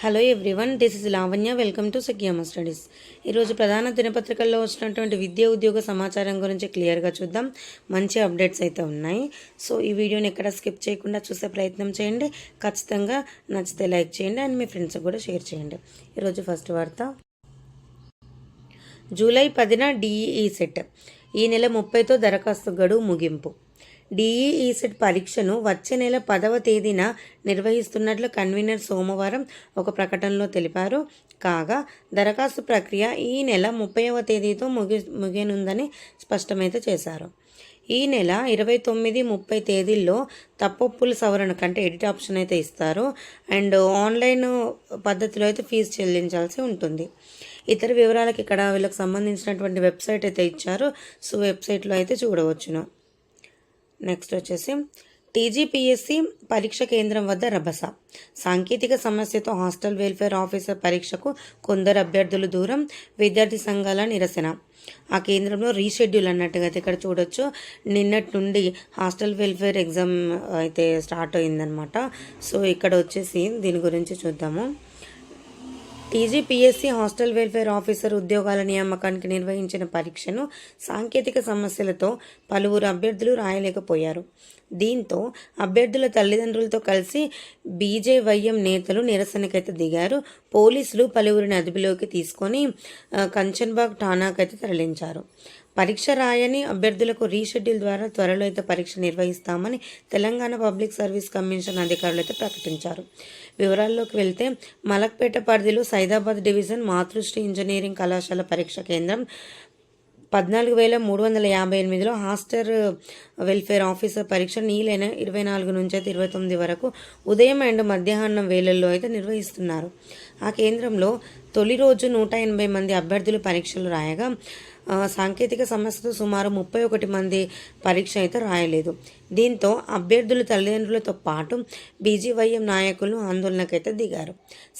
Hello everyone this is Lavanya welcome to సఖ్యామ studies ఈరోజు ప్రధాన దినపత్రికల్లో వచ్చినటువంటి విద్యా ఉద్యోగ సమాచారం గురించి క్లియర్గా చూద్దాం. మంచి అప్డేట్స్ అయితే ఉన్నాయి. సో ఈ వీడియోని ఎక్కడ స్కిప్ చేయకుండా చూసే ప్రయత్నం చేయండి. ఖచ్చితంగా నచ్చితే లైక్ చేయండి అండ్ మీ ఫ్రెండ్స్కి కూడా షేర్ చేయండి. ఈరోజు ఫస్ట్ వార్త. జూలై పదిన డిఈఈ సెట్ ఈ నెల ముప్పైతో దరఖాస్తు గడువు ముగింపు. డిఈఈసెట్ పరీక్షను వచ్చే నెల పదవ తేదీన నిర్వహిస్తున్నట్లు కన్వీనర్ సోమవారం ఒక ప్రకటనలో తెలిపారు. కాగా దరఖాస్తు ప్రక్రియ ఈ నెల ముప్పైవ తేదీతో ముగి ముగియనుందని స్పష్టమైతే చేశారు. ఈ నెల ఇరవై తొమ్మిది ముప్పై తేదీల్లో తప్పొప్పుల సవరణ కంటే ఎడిట్ ఆప్షన్ అయితే ఇస్తారు. అండ్ ఆన్లైన్ పద్ధతిలో అయితే ఫీజు చెల్లించాల్సి ఉంటుంది. ఇతర వివరాలకు ఇక్కడ వీళ్ళకి సంబంధించినటువంటి వెబ్సైట్ అయితే ఇచ్చారు. సో వెబ్సైట్లో అయితే చూడవచ్చును. నెక్స్ట్ వచ్చేసి టీజీపీఎస్సీ పరీక్ష కేంద్రం వద్ద రభస. సాంకేతిక సమస్యతో హాస్టల్ వెల్ఫేర్ ఆఫీసర్ పరీక్షకు కొందరు అభ్యర్థులు దూరం విద్యార్థి సంఘాల నిరసన. ఆ కేంద్రంలో రీషెడ్యూల్ అన్నట్టుగా అయితే ఇక్కడ చూడొచ్చు. నిన్నటి నుండి హాస్టల్ వెల్ఫేర్ ఎగ్జామ్ అయితే స్టార్ట్ అయిందనమాట సో ఇక్కడ వచ్చేసి దీని గురించి చూద్దాము. టీజీపీఎస్సీ హాస్టల్ వెల్ఫేర్ ఆఫీసర్ ఉద్యోగాల నియామకానికి నిర్వహించిన పరీక్షను సాంకేతిక సమస్యలతో పలువురు అభ్యర్థులు రాయలేకపోయారు. దీంతో అభ్యర్థుల తల్లిదండ్రులతో కలిసి బీజేవైఎం నేతలు నిరసనకైతే దిగారు. పోలీసులు పలువురిని అదుపులోకి తీసుకొని కంచన్బాగ్ ఠానాకైతే తరలించారు. పరీక్ష రాయని అభ్యర్థులకు రీషెడ్యూల్ ద్వారా త్వరలో అయితే పరీక్ష నిర్వహిస్తామని తెలంగాణ పబ్లిక్ సర్వీస్ కమిషన్ అధికారులు అయితే ప్రకటించారు. వివరాల్లోకి వెళ్తే మలక్పేట పరిధిలో సైదాబాద్ డివిజన్ మాతృశ్రీ ఇంజనీరింగ్ కళాశాల పరీక్ష కేంద్రం పద్నాలుగు వేల మూడు వందల యాభై ఎనిమిదిలో హాస్టర్ వెల్ఫేర్ ఆఫీసర్ పరీక్ష నీలైన ఇరవై నాలుగు నుంచి అయితే ఇరవై తొమ్మిది వరకు ఉదయం అండ్ మధ్యాహ్నం వేళల్లో అయితే నిర్వహిస్తున్నారు. ఆ కేంద్రంలో తొలి రోజు నూట ఎనభై మంది అభ్యర్థులు పరీక్షలు రాయగా సాంకేతిక సమస్యతో సుమారు ముప్పై ఒకటి మంది పరీక్ష అయితే రాయలేదు. దీంతో అభ్యర్థుల తల్లిదండ్రులతో పాటు బీజీవైఎం నాయకులు ఆందోళనకైతే దిగారు.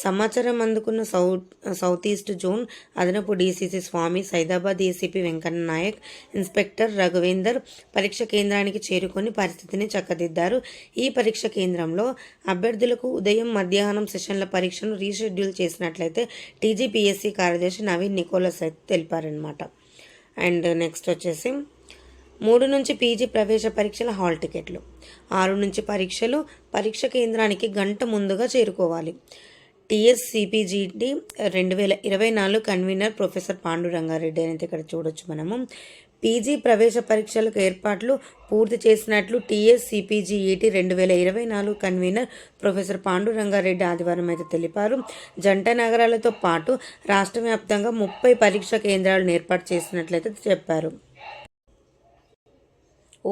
సమాచారం అందుకున్న సౌత్ సౌత్ ఈస్ట్ జోన్ అదనపు DCC Swamy Saidabad ACP Venkanna Nayak inspector Raghuvender పరీక్ష కేంద్రానికి చేరుకొని పరిస్థితిని చక్కదిద్దారు. ఈ పరీక్ష కేంద్రంలో అభ్యర్థులకు ఉదయం మధ్యాహ్నం సెషన్ల పరీక్షను రీషెడ్యూల్ చేసినట్లయితే టీజీపీఎస్సీ కార్యదర్శి నవీన్ నికోలస్ అయితే తెలిపారనమాట అండ్ నెక్స్ట్ వచ్చేసి మూడు నుంచి పీజీ ప్రవేశ పరీక్షల హాల్ టికెట్లు. ఆరు నుంచి పరీక్షలు పరీక్ష కేంద్రానికి గంట ముందుగా చేరుకోవాలి. టీఎస్సిపిజిటి రెండు వేల ఇరవై నాలుగు కన్వీనర్ ప్రొఫెసర్ పాండురంగారెడ్డి అనేది ఇక్కడ చూడొచ్చు మనము. పీజీ ప్రవేశ పరీక్షలకు ఏర్పాట్లు పూర్తి చేసినట్లు టీఎస్సిపిజిఈటి రెండు వేల ఇరవై నాలుగు కన్వీనర్ ప్రొఫెసర్ పాండురంగారెడ్డి ఆదివారం అయితే తెలిపారు. జంట నగరాలతో పాటు రాష్ట్ర వ్యాప్తంగా ముప్పై పరీక్ష కేంద్రాలను ఏర్పాటు చేసినట్లయితే చెప్పారు.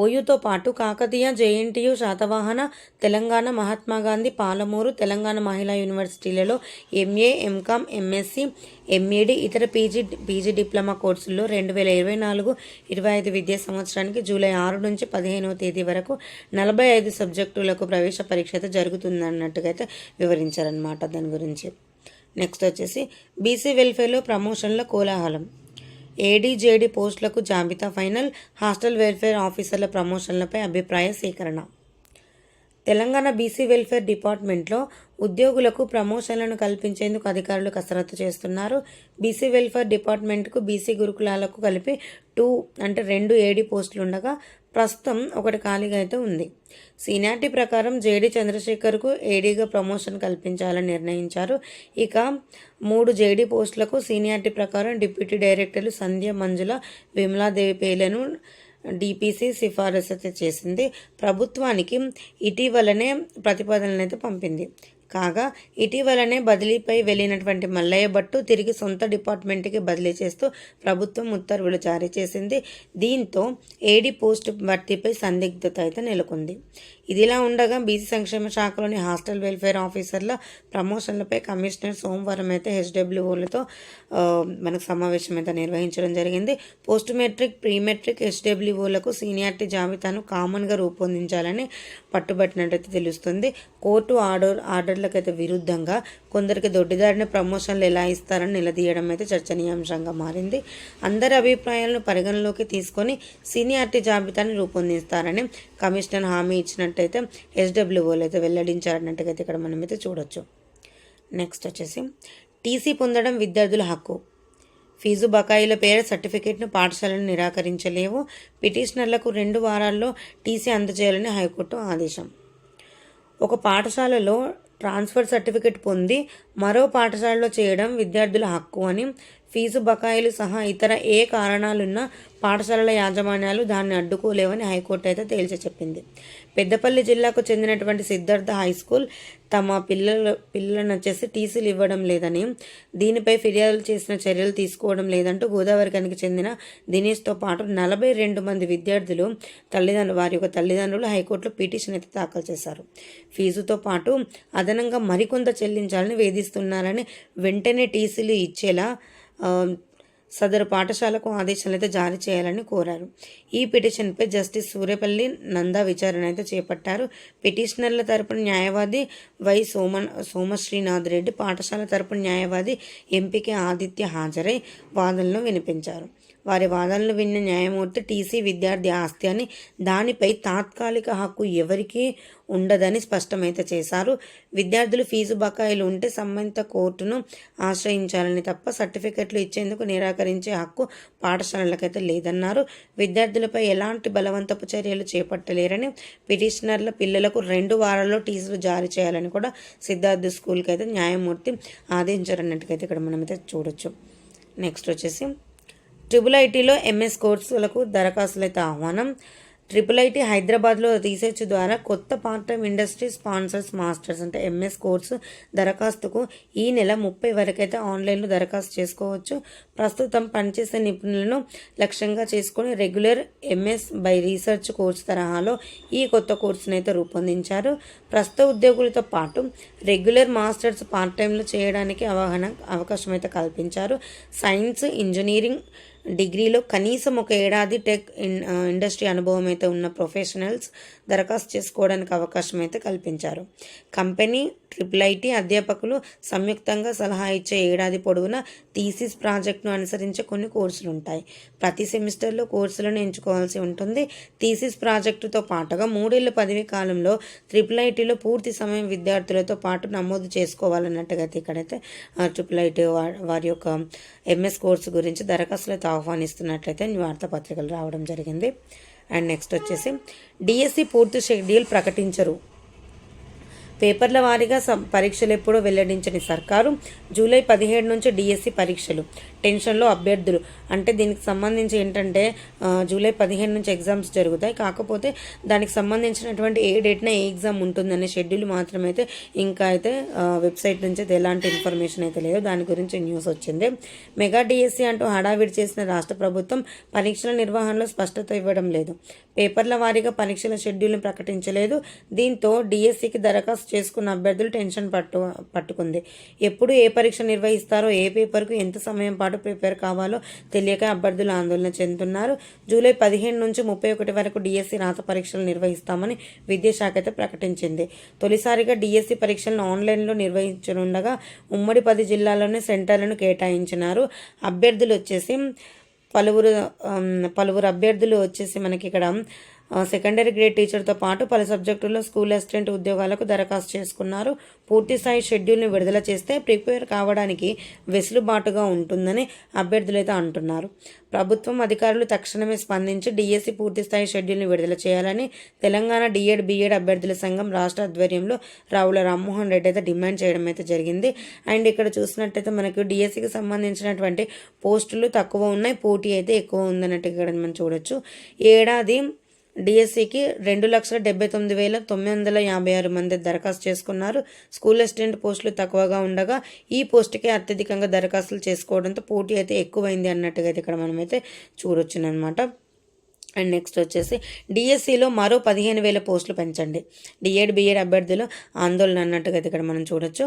ఓయూతో పాటు కాకతీయ జేఎన్టీయు శాతవాహన తెలంగాణ మహాత్మా గాంధీ పాలమూరు తెలంగాణ మహిళా యూనివర్సిటీలలో ఎంఏ ఎంకామ్ ఎంఎస్సి ఎంఏడి ఇతర పీజీ పీజీ డిప్లొమా కోర్సుల్లో రెండు వేల ఇరవై నాలుగు ఇరవై ఐదు విద్యా సంవత్సరానికి జూలై ఆరు నుంచి పదిహేనవ తేదీ వరకు నలభై ఐదు సబ్జెక్టులకు ప్రవేశ పరీక్ష అయితే జరుగుతుందన్నట్టుగా అయితే వివరించారనమాట దాని గురించి. నెక్స్ట్ వచ్చేసి బీసీ వెల్ఫేర్లో ప్రమోషన్ల కోలాహలం. ఏడీజేడీ పోస్టులకు జాబితా ఫైనల్ హాస్టల్ వెల్ఫేర్ ఆఫీసర్ల ప్రమోషన్లపై అభిప్రాయ సేకరణ. తెలంగాణ బీసీ వెల్ఫేర్ డిపార్ట్మెంట్లో ఉద్యోగులకు ప్రమోషన్లను కల్పించేందుకు అధికారులు కసరత్తు చేస్తున్నారు. బీసీ వెల్ఫేర్ డిపార్ట్మెంట్కు బీసీ గురుకులాలకు కలిపి టూ అంటే రెండు ఏడీ పోస్టులు ఉండగా ప్రస్తుతం ఒకటి ఖాళీగా అయితే ఉంది. సీనియారిటీ ప్రకారం జేడీ చంద్రశేఖర్కు ఏడీగా ప్రమోషన్ కల్పించాలని నిర్ణయించారు. ఇక మూడు జేడీ పోస్టులకు సీనియారిటీ ప్రకారం డిప్యూటీ డైరెక్టర్లు సంధ్య మంజుల విమలాదేవి పేర్లను డిపిసి సిఫారసు అయితే చేసింది. ప్రభుత్వానికి ఇటీవలనే ప్రతిపాదనలు అయితే పంపింది. కాగా ఇటీవలనే బదిలీపై వెళ్ళినటువంటి మల్లయ్య భట్టు తిరిగి సొంత డిపార్ట్మెంట్కి బదిలీ చేస్తూ ప్రభుత్వం ఉత్తర్వులు జారీ చేసింది. దీంతో ఏడీ పోస్ట్ భర్తీపై సందిగ్ధత అయితే నెలకొంది. ఇదిలా ఉండగా బీసీ సంక్షేమ శాఖలోని హాస్టల్ వెల్ఫేర్ ఆఫీసర్ల ప్రమోషన్లపై కమిషనర్ సోమవారం అయితే హెచ్డబ్ల్యూఓలతో మనకు సమావేశం అయితే నిర్వహించడం జరిగింది. పోస్ట్ మెట్రిక్ ప్రీ మెట్రిక్ హెచ్డబ్ల్యూఓలకు సీనియారిటీ జాబితాను కామన్గా రూపొందించాలని పట్టుబట్టినట్టయితే తెలుస్తుంది. కోర్టు ఆర్డర్ ఆర్డర్ ఆర్డర్లకైతే విరుద్ధంగా కొందరికి దొడ్డిదారిన ప్రమోషన్లు ఎలా ఇస్తారని నిలదీయడం అయితే చర్చనీయాంశంగా మారింది. అందరి అభిప్రాయాలను పరిగణలోకి తీసుకొని సీనియారిటీ జాబితాను రూపొందిస్తారని కమిషనర్ హామీ ఇచ్చినట్టయితే ఎస్డబ్ల్యూఓలు అయితే వెల్లడించారన్నట్టుగా అయితే ఇక్కడ మనమైతే చూడొచ్చు. నెక్స్ట్ వచ్చేసి టీసీ పొందడం విద్యార్థుల హక్కు. ఫీజు బకాయిల పేర సర్టిఫికేట్ను పాఠశాలను నిరాకరించలేవు. పిటిషనర్లకు రెండు వారాల్లో టీసీ అందజేయాలని హైకోర్టు ఆదేశం. ఒక పాఠశాలలో ట్రాన్స్ఫర్ సర్టిఫికేట్ పొంది మరో పాఠశాలలో చేయడం విద్యార్థుల హక్కు అని ఫీజు బకాయిలు సహా ఇతర ఏ కారణాలున్నా పాఠశాలల యాజమాన్యాలు దాన్ని అడ్డుకోలేవని హైకోర్టు అయితే తేల్చి చెప్పింది. పెద్దపల్లి జిల్లాకు చెందినటువంటి సిద్ధార్థ హై స్కూల్ తమ పిల్లల పిల్లలను వచ్చేసి టీసీలు ఇవ్వడం లేదని దీనిపై ఫిర్యాదులు చేసిన చర్యలు తీసుకోవడం లేదంటూ గోదావరి కనికి చెందిన దినేష్తో పాటు నలభై రెండు మంది విద్యార్థులు తల్లిదండ్రులు వారి యొక్క తల్లిదండ్రులు హైకోర్టులో పిటిషన్ అయితే దాఖలు చేశారు. ఫీజుతో పాటు అదనంగా మరికొంత చెల్లించాలని వేధిస్తున్నారని వెంటనే టీసీలు ఇచ్చేలా సదరు పాఠశాలకు ఆదేశాలు అయితే జారీ చేయాలని కోరారు. ఈ పిటిషన్పై జస్టిస్ సూర్యపల్లి నందా విచారణ అయితే చేపట్టారు. పిటిషనర్ల తరపున న్యాయవాది వై సోమన్ సోమశ్రీనాథ్ రెడ్డి పాఠశాల తరపున న్యాయవాది ఎంపీకే ఆదిత్య హాజరై వాదనలు వినిపించారు. వారి వాదనలు విన్న న్యాయమూర్తి టీసీ విద్యార్థి ఆస్తి అని దానిపై తాత్కాలిక హక్కు ఎవరికీ ఉండదని స్పష్టమైతే చేశారు. విద్యార్థులు ఫీజు బకాయిలు ఉంటే సంబంధిత కోర్టును ఆశ్రయించాలని తప్ప సర్టిఫికెట్లు ఇచ్చేందుకు నిరాకరించే హక్కు పాఠశాలలకైతే లేదన్నారు. విద్యార్థులపై ఎలాంటి బలవంతపు చర్యలు చేపట్టలేరని పిటిషనర్ల పిల్లలకు రెండు వారాల్లో టీసీలు జారీ చేయాలని కూడా సిద్ధార్థ స్కూల్కి అయితే న్యాయమూర్తి ఆదేశించారన్నట్టుగా ఇక్కడ మనమైతే చూడొచ్చు. నెక్స్ట్ వచ్చేసి ట్రిపుల్ ఐటీలో ఎంఎస్ కోర్సులకు దరఖాస్తులైతే ఆహ్వానం. ట్రిపుల్ ఐటీ హైదరాబాద్లో రీసెర్చ్ ద్వారా కొత్త part time industry sponsors masters అంటే ఎంఎస్ కోర్సు దరఖాస్తుకు ఈ నెల ముప్పై వరకైతే ఆన్లైన్లో దరఖాస్తు చేసుకోవచ్చు. ప్రస్తుతం పనిచేసే నిపుణులను లక్ష్యంగా చేసుకొని regular MS by research course తరహాలో ఈ కొత్త కోర్సును అయితే రూపొందించారు. ప్రస్తుత ఉద్యోగులతో పాటు రెగ్యులర్ మాస్టర్స్ పార్ట్ టైంలో చేయడానికి అవగాహన అవకాశం అయితే కల్పించారు. సైన్స్ ఇంజనీరింగ్ డిగ్రీలో కనీసం ఒక ఏడాది టెక్ ఇన్ ఇండస్ట్రీ అనుభవం అయితే ఉన్న ప్రొఫెషనల్స్ దరఖాస్తు చేసుకోవడానికి అవకాశం అయితే కల్పించారు. కంపెనీ ట్రిపుల్ ఐటీ అధ్యాపకులు సంయుక్తంగా సలహా ఇచ్చే ఏడాది పొడవునా థీసిస్ ప్రాజెక్ట్ను అనుసరించే కొన్ని కోర్సులు ఉంటాయి ప్రతి సెమిస్టర్లో కోర్సులను ఎంచుకోవాల్సి ఉంటుంది. థీసిస్ ప్రాజెక్టుతో పాటుగా మూడేళ్ళ పదవి కాలంలో ట్రిపుల్ ఐటీలో పూర్తి సమయం విద్యార్థులతో పాటు నమోదు చేసుకోవాలన్నట్టుగా ఇక్కడైతే ఆ, ట్రిపుల్ ఐటీ వారి యొక్క ఎంఎస్ కోర్సు గురించి దరఖాస్తులతో ఆహ్వానిస్తున్నట్లయితే వార్తాపత్రికలు రావడం జరిగింది. అండ్ నెక్స్ట్ వచ్చేసి డిఎస్సి పూర్తి షెడ్యూల్ ప్రకటించరు. పేపర్ల వారీగా పరీక్షలు ఎప్పుడో వెల్లడించని సర్కారు జూలై పదిహేడు నుంచి డిఎస్సి పరీక్షలు. టెన్షన్లో అభ్యర్థులు. అంటే దీనికి సంబంధించి ఏంటంటే జూలై పదిహేను నుంచి ఎగ్జామ్స్ జరుగుతాయి. కాకపోతే దానికి సంబంధించినటువంటి ఏ డేట్న ఏ ఎగ్జామ్ ఉంటుందనే షెడ్యూల్ మాత్రమైతే ఇంకా అయితే వెబ్సైట్ నుంచి అయితే ఎలాంటి ఇన్ఫర్మేషన్ అయితే లేదు దాని గురించి న్యూస్ వచ్చింది. మెగా డిఎస్సి అంటూ హడావిడి చేసిన రాష్ట్ర ప్రభుత్వం పరీక్షల నిర్వహణలో స్పష్టత ఇవ్వడం లేదు. పేపర్ల వారీగా పరీక్షల షెడ్యూల్ని ప్రకటించలేదు. దీంతో డిఎస్సికి దరఖాస్తు చేసుకున్న అభ్యర్థులు టెన్షన్ పట్టు పట్టుకుంది. ఎప్పుడు ఏ పరీక్ష నిర్వహిస్తారో ఏ పేపర్కు ఎంత సమయం పాటు ప్రిపేర్ కావాలో తెలియక అభ్యర్థులు ఆందోళన చెందుతున్నారు. జూలై పదిహేను నుంచి ముప్పై ఒకటి వరకు డిఎస్సి రాత పరీక్షలు నిర్వహిస్తామని విద్యాశాఖ అయితే ప్రకటించింది. తొలిసారిగా డిఎస్సి పరీక్షలను ఆన్లైన్లో నిర్వహించనుండగా ఉమ్మడి పది జిల్లాల్లోనే సెంటర్లను కేటాయించినారు. అభ్యర్థులు వచ్చేసి పలువురు పలువురు అభ్యర్థులు వచ్చేసి మనకి ఇక్కడ సెకండరీ గ్రేడ్ టీచర్తో పాటు పలు సబ్జెక్టుల్లో స్కూల్ అసిస్టెంట్ ఉద్యోగాలకు దరఖాస్తు చేసుకున్నారు. పూర్తి స్థాయి షెడ్యూల్ని విడుదల చేస్తే ప్రిపేర్ కావడానికి వెసులుబాటుగా ఉంటుందని అభ్యర్థులు అయితే అంటున్నారు. ప్రభుత్వం అధికారులు తక్షణమే స్పందించి డిఎస్సి పూర్తి స్థాయి షెడ్యూల్ని విడుదల చేయాలని తెలంగాణ డిఎడ్ బిఎడ్ అభ్యర్థుల సంఘం రాష్ట్ర ఆధ్వర్యంలో రావుల రామ్మోహన్ రెడ్డి అయితే డిమాండ్ చేయడం అయితే జరిగింది. అండ్ ఇక్కడ చూసినట్టయితే మనకు డిఎస్సికి సంబంధించినటువంటి పోస్టులు తక్కువ ఉన్నాయి. పోటీ అయితే ఎక్కువ ఉందన్నట్టు ఇక్కడ మనం చూడొచ్చు. ఏడాది డిఎస్సికి రెండు లక్షల డెబ్బై తొమ్మిది వేల తొమ్మిది వందల యాభై ఆరు మంది దరఖాస్తు చేసుకున్నారు. స్కూల్ అసిస్టెంట్ పోస్టులు తక్కువగా ఉండగా ఈ పోస్టుకే అత్యధికంగా దరఖాస్తులు చేసుకోవడంతో పోటీ అయితే ఎక్కువైంది అన్నట్టుగా అయితే ఇక్కడ మనమైతే చూడొచ్చునమాట అండ్ నెక్స్ట్ వచ్చేసి డిఎస్సిలో మరో పదిహేను వేల పోస్టులు పెంచండి. డిఎడ్ బిఎడ్ అభ్యర్థులు ఆందోళన అన్నట్టుగా అయితే ఇక్కడ మనం చూడొచ్చు.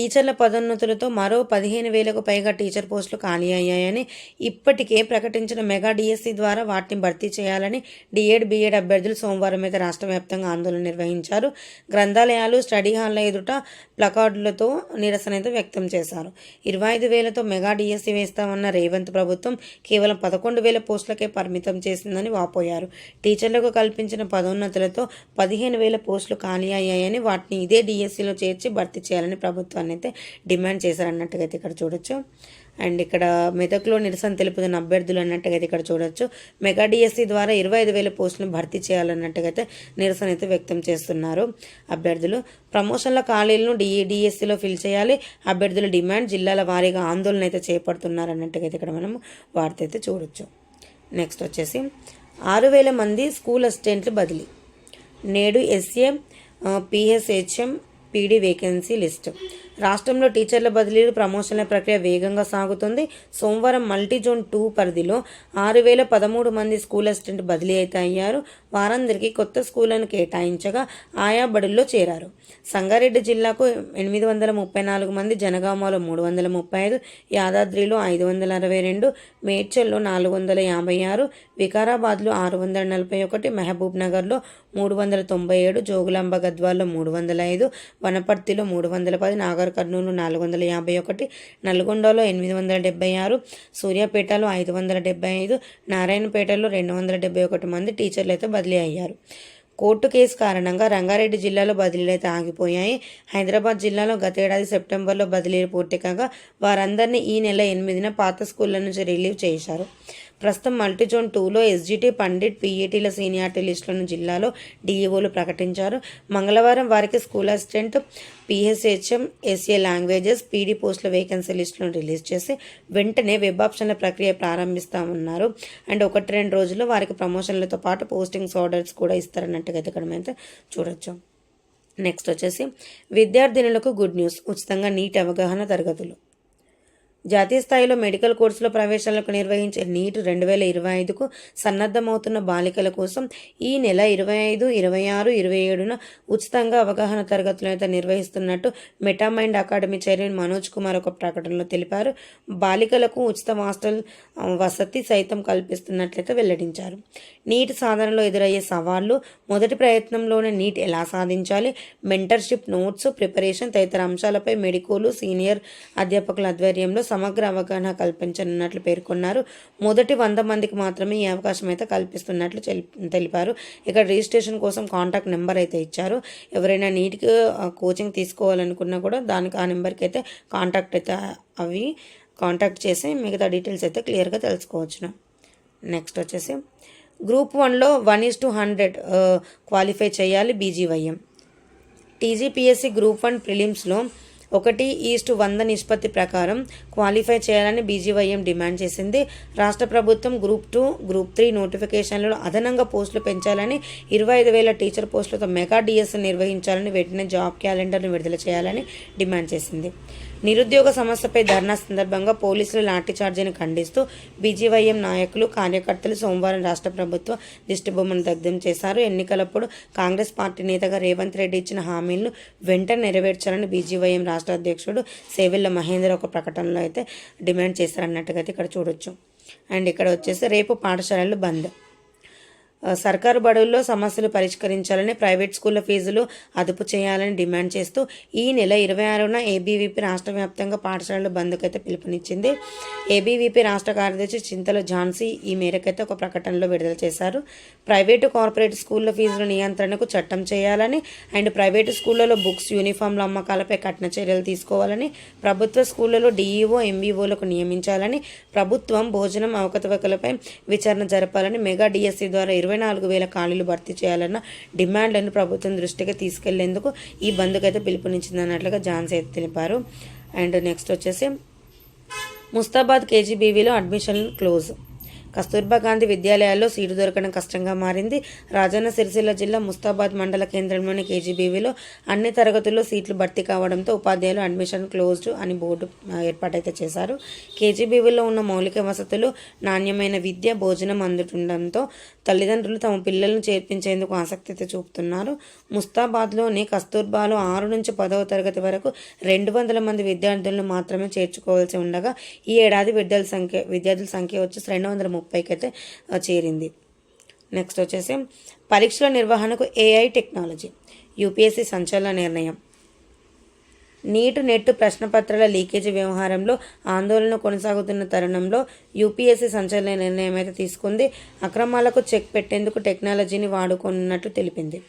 టీచర్ల పదోన్నతులతో మరో పదిహేను వేలకు పైగా టీచర్ పోస్టులు ఖాళీ అయ్యాయని ఇప్పటికే ప్రకటించిన మెగా డిఎస్సి ద్వారా వాటిని భర్తీ చేయాలని డిఎడ్ బిఎడ్ అభ్యర్థులు సోమవారం అయితే రాష్ట్ర వ్యాప్తంగా ఆందోళన నిర్వహించారు. గ్రంథాలయాలు స్టడీ హాల్ల ఎదుట ప్లకార్డులతో నిరసన అయితే వ్యక్తం చేశారు. ఇరవై ఐదు వేలతో మెగా డిఎస్సి వేస్తామన్న రేవంత్ ప్రభుత్వం కేవలం పదకొండు వేల పోస్టులకే పరిమితం చేసిందని వాపోయారు. టీచర్లకు కల్పించిన పదోన్నతులతో పదిహేను వేల పోస్టులు ఖాళీ అయ్యాయని వాటిని ఇదే డిఎస్సిలో చేర్చి భర్తీ చేయాలని ప్రభుత్వాన్ని చేయాలని అయితే డిమాండ్ చేశారన్నట్టుగా అయితే ఇక్కడ చూడొచ్చు. అండ్ ఇక్కడ మెదక్లో నిరసన తెలుపుతున్న అభ్యర్థులు అన్నట్టుగా అయితే ఇక్కడ చూడొచ్చు. మెగా డిఎస్సి ద్వారా ఇరవై ఐదు వేల పోస్టులను భర్తీ చేయాలన్నట్టుగా అయితే నిరసన అయితే వ్యక్తం చేస్తున్నారు అభ్యర్థులు. ప్రమోషన్ల ఖాళీలను డిఈ డిఎస్సిలో ఫిల్ చేయాలి. అభ్యర్థుల డిమాండ్ జిల్లాల వారీగా ఆందోళన అయితే చేపడుతున్నారు అన్నట్టుగా అయితే ఇక్కడ మనం వార్త అయితే చూడొచ్చు. నెక్స్ట్ వచ్చేసి ఆరు వేల మంది స్కూల్ అసిస్టెంట్లు బదిలీ. నేడు SA PSHM PD vacancy list. రాష్ట్రంలో టీచర్ల బదిలీలు ప్రమోషన్ల ప్రక్రియ వేగంగా సాగుతుంది. సోమవారం మల్టీ జోన్ టూ పరిధిలో ఆరు వేల పదమూడు మంది స్కూల్ అసిస్టెంట్ బదిలీ అయితే అయ్యారు. వారందరికీ కొత్త స్కూళ్ళను కేటాయించగా ఆయా బడుల్లో చేరారు. సంగారెడ్డి జిల్లాకు ఎనిమిది వందల ముప్పై నాలుగు మంది జనగామలో మూడు వందల ముప్పై ఐదు యాదాద్రిలో ఐదు వందల అరవై రెండు మేడ్చల్లో నాలుగు వందల యాభై ఆరు వికారాబాద్లో ఆరు వందల నలభై ఒకటి మహబూబ్ నగర్లో మూడు వందల తొంభై ఏడు జోగులాంబ గద్వాల్లో మూడు వందల ఐదు వనపర్తిలో మూడు వందల పది నాగర్ కర్నూలు నాలుగు వందల యాభై ఒకటి నల్గొండలో ఎనిమిది వందల డెబ్బై ఆరు సూర్యాపేటలో ఐదు వందల డెబ్బై ఐదు నారాయణపేటలో రెండు వందల డెబ్బై ఒకటి మంది టీచర్లు అయితే బదిలీ అయ్యారు. కోర్టు కేసు కారణంగా రంగారెడ్డి జిల్లాలో బదిలీలు అయితే ఆగిపోయాయి. హైదరాబాద్ జిల్లాలో గతేడాది సెప్టెంబర్లో బదిలీలు పూర్తి కాగా వారందరినీ ఈ నెల ఎనిమిదిన పాత స్కూళ్ళ నుంచి రిలీవ్ చేశారు. ప్రస్తుతం మల్టీజోన్ టూలో ఎస్జిటి పండిట్ పీఈటీల సీనియారిటీ లిస్టులను జిల్లాలో డీఈఓలు ప్రకటించారు. మంగళవారం వారికి school assistant PHHM SA languages PD పోస్టుల వేకెన్సీ లిస్టులను రిలీజ్ చేసి వెంటనే వెబ్ ఆప్షన్ల ప్రక్రియ ప్రారంభిస్తామన్నారు. అండ్ ఒకటి రెండు రోజుల్లో వారికి ప్రమోషన్లతో పాటు పోస్టింగ్స్ ఆర్డర్స్ కూడా ఇస్తారన్నట్టుగా అయితే ఇక్కడ అయితే చూడొచ్చు. నెక్స్ట్ వచ్చేసి విద్యార్థినులకు గుడ్ న్యూస్ ఉచితంగా నీట్ అవగాహన తరగతులు. జాతీయ స్థాయిలో మెడికల్ కోర్సులో ప్రవేశాలకు నిర్వహించే నీట్ రెండు వేల ఇరవై ఐదుకు సన్నద్ధమవుతున్న బాలికల కోసం ఈ నెల ఇరవై ఐదు ఇరవై ఆరు ఇరవై ఏడున ఉచితంగా అవగాహన తరగతులను అయితే నిర్వహిస్తున్నట్టు metamind academy chairman Manoj Kumar ఒక ప్రకటనలో తెలిపారు. బాలికలకు ఉచిత హాస్టల్ వసతి సైతం కల్పిస్తున్నట్లయితే వెల్లడించారు. నీట్ సాధనలో ఎదురయ్యే సవాళ్ళు మొదటి ప్రయత్నంలోనే నీట్ ఎలా సాధించాలి మెంటర్షిప్ నోట్స్ ప్రిపరేషన్ తదితర అంశాలపై మెడికోలు సీనియర్ అధ్యాపకుల ఆధ్వర్యంలో సమగ్ర అవగాహన కల్పించనున్నట్లు పేర్కొన్నారు. మొదటి వంద మందికి మాత్రమే ఈ అవకాశం అయితే కల్పిస్తున్నట్లు తెలిపారు. ఇక్కడ రిజిస్ట్రేషన్ కోసం కాంటాక్ట్ నెంబర్ అయితే ఇచ్చారు. ఎవరైనా నీట్కి కోచింగ్ తీసుకోవాలనుకున్నా కూడా దానికి ఆ నెంబర్కి అయితే కాంటాక్ట్ అయితే అవి కాంటాక్ట్ చేసి మిగతా డీటెయిల్స్ అయితే క్లియర్గా తెలుసుకోవచ్చును. నెక్స్ట్ వచ్చేసి గ్రూప్ వన్లో one is to hundred qualify చేయాలి బీజీవైఎం. టీజీపీఎస్సీ గ్రూప్ వన్ ప్రిలిమ్స్లో ఒకటి ఈస్టు వంద నిష్పత్తి ప్రకారం క్వాలిఫై చేయాలని బీజీవైఎం డిమాండ్ చేసింది. రాష్ట్ర ప్రభుత్వం గ్రూప్ టూ గ్రూప్ త్రీ నోటిఫికేషన్లలో అదనంగా పోస్టులు పెంచాలని ఇరవై ఐదు వేల టీచర్ పోస్టులతో మెగా డిఎస్ నిర్వహించాలని వెంటనే జాబ్ క్యాలెండర్ను విడుదల చేయాలని డిమాండ్ చేసింది. నిరుద్యోగ సమస్యపై ధర్నా సందర్భంగా పోలీసులు లాఠీచార్జీని ఖండిస్తూ బీజీవైఎం నాయకులు కార్యకర్తలు సోమవారం రాష్ట్ర ప్రభుత్వ దిష్టిబొమ్మను దగ్ధం చేశారు. ఎన్నికలప్పుడు కాంగ్రెస్ పార్టీ నేతగా రేవంత్ రెడ్డి ఇచ్చిన హామీలను వెంటనే నెరవేర్చాలని బీజీవైఎం రాష్ట్ర అధ్యక్షుడు సేవెళ్ళ మహేందర్ ఒక ప్రకటనలో అయితే డిమాండ్ చేశారన్నట్టుగా అయితే ఇక్కడ చూడొచ్చు. అండ్ ఇక్కడ వచ్చేసి రేపు పాఠశాలలు బంద్. సర్కారు బడుల్లో సమస్యలు పరిష్కరించాలని ప్రైవేట్ స్కూళ్ళ ఫీజులు అదుపు చేయాలని డిమాండ్ చేస్తూ ఈ నెల ఇరవై ఆరున ఏబీవీపీ రాష్ట్ర వ్యాప్తంగా పాఠశాలలు బంద్కైతే పిలుపునిచ్చింది. ఏబీవీపీ రాష్ట్ర కార్యదర్శి చింతల ఝాన్సీ ఈ మేరకైతే ఒక ప్రకటనలో విడుదల చేశారు. ప్రైవేటు కార్పొరేట్ స్కూళ్ళ ఫీజుల నియంత్రణకు చట్టం చేయాలని అండ్ ప్రైవేటు స్కూళ్ళలో బుక్స్ యూనిఫామ్ల అమ్మకాలపై కఠిన చర్యలు తీసుకోవాలని ప్రభుత్వ స్కూళ్ళలో డీఈఓ ఎంబీఓలకు నియమించాలని ప్రభుత్వం భోజనం అవకతవకలపై విచారణ జరపాలని మెగా డిఎస్సీ ద్వారా ఇరవై ఇరవై నాలుగు వేల ఖాళీలు భర్తీ చేయాలన్న డిమాండ్లను ప్రభుత్వం దృష్టికి తీసుకెళ్ళేందుకు ఈ బంద్కు అయితే పిలుపునిచ్చింది అన్నట్లుగా ఝాన్సీ అయితే తెలిపారు. అండ్ నెక్స్ట్ వచ్చేసి ముస్తాబాద్ కేజీబీవీలో అడ్మిషన్ క్లోజ్. కస్తూర్బా గాంధీ విద్యాలయాల్లో సీటు దొరకడం కష్టంగా మారింది. రాజన్న సిరిసిల్ల జిల్లా ముస్తాబాద్ మండల కేంద్రంలోని కేజీబీవీలో అన్ని తరగతుల్లో సీట్లు భర్తీ కావడంతో ఉపాధ్యాయులు అడ్మిషన్ క్లోజ్డ్ అని బోర్డు ఏర్పాటైతే చేశారు. కేజీబీవీలో ఉన్న మౌలిక వసతులు నాణ్యమైన విద్య భోజనం అందుతుండడంతో తల్లిదండ్రులు తమ పిల్లలను చేర్పించేందుకు ఆసక్తి అయితే చూపుతున్నారు. ముస్తాబాద్లోని కస్తూర్బాలో ఆరు నుంచి పదవ తరగతి వరకు రెండు వందల మంది విద్యార్థులను మాత్రమే చేర్చుకోవాల్సి ఉండగా ఈ ఏడాది విద్యార్థుల సంఖ్య విద్యార్థుల సంఖ్య వచ్చి రెండు వందల ముప్పైకి అయితే చేరింది. నెక్స్ట్ వచ్చేసి పరీక్షల నిర్వహణకు ఏఐ టెక్నాలజీ యూపీఎస్సీ సంచలన నిర్ణయం. నీటు నెట్ ప్రశ్నపత్రాల లీకేజీ వ్యవహారంలో ఆందోళన కొనసాగుతున్న తరుణంలో యూపీఎస్సీ సంచలన నిర్ణయం అయితే తీసుకుంది. అక్రమాలకు చెక్ పెట్టేందుకు టెక్నాలజీని వాడుకున్నట్లు తెలిపింది.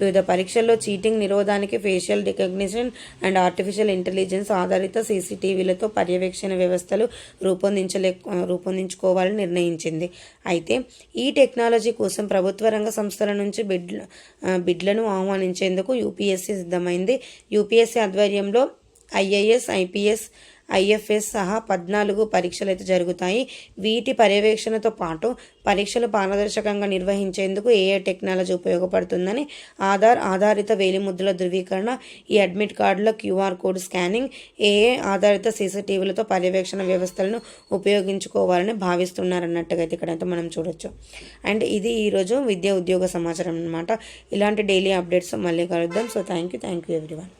వివిధ పరీక్షల్లో చీటింగ్ నిరోధానికి facial recognition and artificial intelligence ఆధారిత సీసీటీవీలతో పర్యవేక్షణ వ్యవస్థలు రూపొందించలే రూపొందించుకోవాలని నిర్ణయించింది. అయితే ఈ టెక్నాలజీ కోసం ప్రభుత్వ రంగ సంస్థల నుంచి బిడ్ బిడ్లను ఆహ్వానించేందుకు యూపీఎస్సీ సిద్ధమైంది. యూపీఎస్సీ ఆధ్వర్యంలో ఐఏఎస్ ఐపీఎస్ ఐఎఫ్ఎస్ సహా పద్నాలుగు పరీక్షలు అయితే జరుగుతాయి. వీటి పర్యవేక్షణతో పాటు పరీక్షలు పారదర్శకంగా నిర్వహించేందుకు ఏఏ టెక్నాలజీ ఉపయోగపడుతుందని ఆధార్ ఆధారిత వేలిముద్రల ధృవీకరణ ఈ అడ్మిట్ కార్డుల క్యూఆర్ కోడ్ స్కానింగ్ ఏఏ ఆధారిత సీసీటీవీలతో పర్యవేక్షణ వ్యవస్థలను ఉపయోగించుకోవాలని భావిస్తున్నారన్నట్టుగా అయితే ఇక్కడైతే మనం చూడొచ్చు. అండ్ ఇది ఈరోజు విద్యా ఉద్యోగ సమాచారం అనమాట ఇలాంటి డైలీ అప్డేట్స్ మళ్ళీ కలుద్దాం. So thank you thank you everyone.